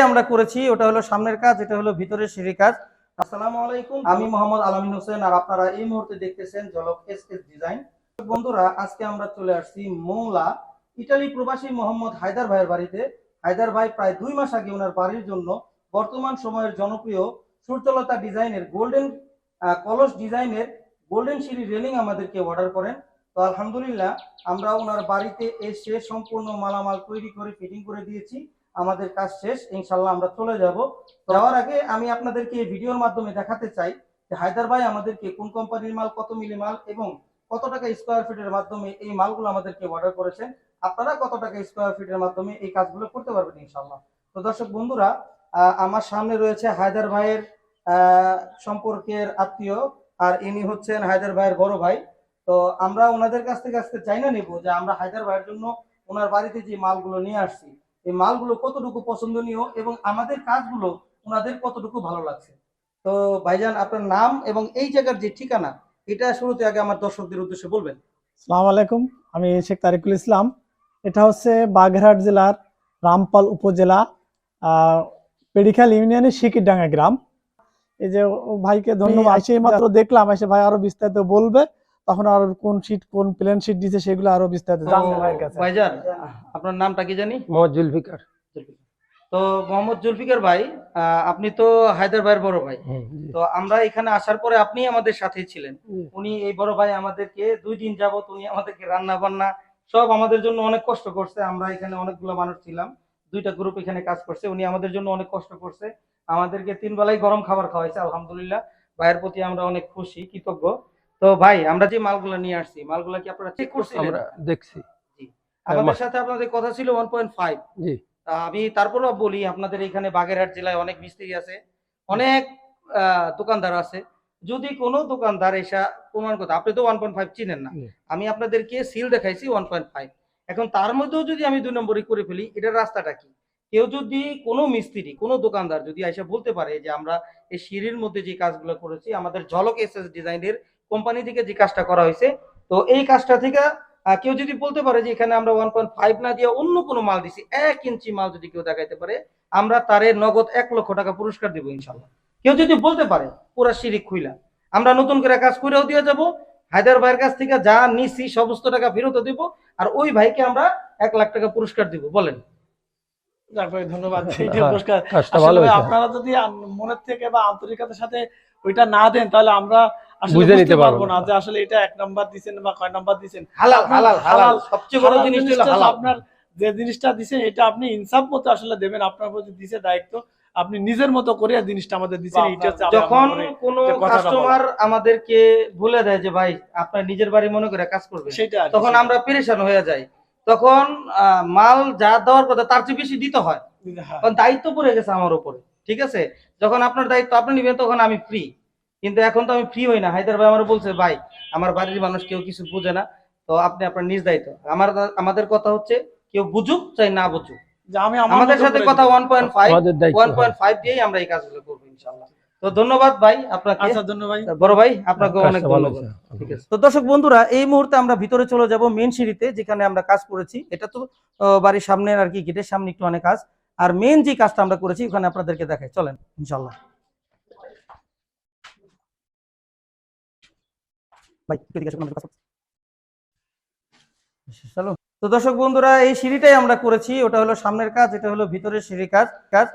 সিঁড়িটাই আমরা করেছি, ওটা হলো সামনের কাজ, এটা হলো ভিতরের সিঁড়ি কাজ। আসসালামু আলাইকুম, আমি মোহাম্মদ আলামিন হোসেন, আর আপনারা এই মুহূর্তে দেখতেছেন জলক এস এস ডিজাইন। বন্ধুরা, আজকে আমরা চলে আসছি মৌলা, ইটালি প্রবাসী মোহাম্মদ হায়দার ভাইয়ের বাড়িতে। হায়দার ভাই প্রায় দুই মাস আগে ওনার বাড়ির জন্য বর্তমান সময়ের জনপ্রিয় সূর্যলতা ডিজাইনের গোল্ডেন কলস ডিজাইনের গোল্ডেন সিঁড়ি রেলিং আমাদেরকে অর্ডার করেন। তো আলহামদুলিল্লাহ, আমরা ওনার বাড়িতে এসে সম্পূর্ণ মালামাল তৈরি করে, ফিটিং করে দিয়েছি। আমাদের কাজ শেষ ইনশাল্লাহ আমরা চলে যাব। যাওয়ার আগে আমি আপনাদেরকে এই ভিডিওর মাধ্যমে দেখাতে চাই যে হায়দার ভাই আমাদেরকে কোন কোম্পানির মাল, কত মিলি মাল এবং কত টাকা স্কোয়ার ফিটের মাধ্যমে এই মালগুলো আমাদেরকে অর্ডার করেছেন। আপনারা কত টাকা স্কোয়ার ফিটের মাধ্যমে এই কাজগুলো করতে পারবেন ইনশাল্লাহ তো দর্শক বন্ধুরা আমার সামনে রয়েছে হায়দার ভাইয়ের সম্পর্কের আত্মীয় আর ইনি হচ্ছেন হায়দার ভাইয়ের বড় ভাই। তো আমরা ওনাদের কাছ থেকে আজকে চাইনা নেব যে আমরা হায়দার ভাইয়ের জন্য ওনার বাড়িতে যে মালগুলো নিয়ে আসছি এই মালগুলো কতটুকু পছন্দনীয় এবং আমাদের কাজগুলো ওনাদের কতটুকু ভালো লাগছে? তো ভাইজান আপনার নাম এবং এই জায়গার যে ঠিকানা এটা শুরুতে আগে আমার দর্শকদের উদ্দেশ্যে বলবেন। সালাম আলাইকুম আমি শেখ তারিকুল ইসলাম। এটা হচ্ছে বাগেরহাট জেলার রামপাল উপজেলা আহ, পেডিখাল ইউনিয়নের শিকিরডাঙ্গা গ্রাম। এই যে ভাইকে ধন্যবাদ এসে মাত্র দেখলাম এসে ভাই আরও বিস্তারিত বলবে। তখন আর কোন শীট কোন প্লেন শীট দিছে সেগুলো আরও বিস্তারিত জানব ভাইয়ের কাছে। ভাইজান আপনার নামটা কি জানি? মোহাম্মদ জুলফিকার। তো মোহাম্মদ জুলফিকার ভাই আপনি তো হায়দার ভাইয়ের বড় ভাই। তো আমরা এখানে আসার পরে আপনি আমাদের সাথেই ছিলেন। উনি এই বড় ভাই আমাদেরকে দুই দিন যাবত উনি আমাদেরকে রান্না বান্না সব আমাদের জন্য অনেক কষ্ট করছে। আমরা এখানে অনেকগুলো মানুষ ছিলাম দুইটা গ্রুপ এখানে কাজ করছে উনি আমাদের জন্য অনেক কষ্ট করছে। আমাদেরকে তিন বেলায় গরম খাবার খাওয়াইছে আলহামদুলিল্লাহ। ভাইয়ের প্রতি আমরা অনেক খুশি কৃতজ্ঞ। তো ভাই আমরা যে মালগুলো নিয়ে আসছি মালগুলো কি আপনারা চেক করছিলেন? আমরা দেখছি আমাদের সাথে আপনাদের কথা ছিল ওয়ান পয়েন্ট ফাইভ জি। আমি তারপরেও বলি আপনাদের এখানে বাগেরহাট জেলায় অনেক মিস্ত্রি আছে অনেক দোকানদার আছে। যদি কোনো দোকানদার এসা প্রমাণ কথা আপনি তো ওয়ান পয়েন্ট ফাইভ চিনেন না। আমি আপনাদেরকে সিল দেখাইছি ওয়ান পয়েন্ট ফাইভ এখন তার মধ্যেও যদি আমি দুই নম্বরই করে ফেলি এটার রাস্তাটা কি? কেউ যদি কোনো মিস্ত্রি কোনো দোকানদার যদি এসে বলতে পারে যে আমরা এই সিঁড়ির মধ্যে যে কাজগুলো করেছি আমাদের ঝলক এস এস ডিজাইনের কোম্পানি থেকে যে কাজটা করা হয়েছে তো এই কাজটা থেকে কেউ যদি বলতে পারে যে এখানে আমরা ওয়ান পয়েন্ট ফাইভ না দিয়ে অন্য কোনো মাল দিছি এক ইঞ্চি মাল যদি কেউ দেখাইতে পারে আমরা তারে নগদ এক লক্ষ টাকা পুরস্কার দিব ইনশাল্লাহ। কেউ যদি বলতে পারে পুরা সিঁড়ি খুইলা আমরা নতুন করে কাজ করেও দিয়ে যাব হায়দার ভাইয়ের কাছ থেকে যা নিছি সমস্ত টাকা ফেরত দিব আর ওই ভাইকে আমরা এক লাখ টাকা পুরস্কার দিব বলেন। যাক ভাই, ধন্যবাদ। হ্যাঁ, পুরস্কার। আপনারা যদি মনের থেকে বা আন্তরিকতার সাথে ওইটা না দেন তাহলে আমরা বুঝে নিতে পারব না। যে আসলে এটা এক নাম্বার দিছেন বা কয় নাম্বার দিছেন। হালাল হালাল হালাল। সবচেয়ে বড় জিনিস হলো হালাল। আপনার যে জিনিসটা দিছেন এটা আপনি ইনসাফ মতো আসলে দেবেন আপনার প্রতি দিছে দায়িত্ব আপনি নিজের মতো করে জিনিসটা আমাদের দিছেন এইটা হচ্ছে যখন কোনো কাস্টমার আমাদেরকে বলে দেয় যে ভাই আপনার নিজের বাড়ি মনে করে কাজ করবে সেটা তখন আমরা পেরেশান হয়ে যাই। তখন আহ, মাল যা দেওয়ার কথা তার চেয়ে বেশি দিতে হয়। হ্যাঁ। কারণ দায়িত্ব পড়ে গেছে আমার উপরে ঠিক আছে? যখন আপনার দায়িত্ব আপনি নিবেন তখন আমি ফ্রি কিন্তু এখন তো আমি ফ্রি হই না। হায়দার ভাই আমার বলছে ভাই আমার বাড়ির মানুষ কেউ কিছু বুঝে না। তো আপনি আপনার নিজ দায়িত্ব। আমার আমাদের কথা হচ্ছে কেউ বুঝুক চাই না বুঝুক। আমি আমাদের সাথে কথা one point five one point five দিয়েই আমরা এই কাজগুলো করব ইনশাল্লাহ তো ধন্যবাদ ভাই আপনাকে। আচ্ছা ধন্যবাদ বড় ভাই আপনাকে অনেক ধন্যবাদ। ঠিক আছে। তো দর্শক বন্ধুরা এই মুহূর্তে আমরা ভিতরে চলে যাব মেন সিঁড়িতে যেখানে আমরা কাজ করেছি। এটা তো বাড়ির সামনে আর কি গেটের সামনে একটু অনেক কাজ। আর মেন যে কাজটা আমরা করেছি ওখানে আপনাদেরকে দেখাই। চলেন ইনশাল্লাহ তো দর্শক বন্ধুরা, এই সিঁড়িটাই আমরা করেছি। ওটা হলো সামনের কাজ, এটা হলো ভিতরের সিঁড়ি কাজ কাজ।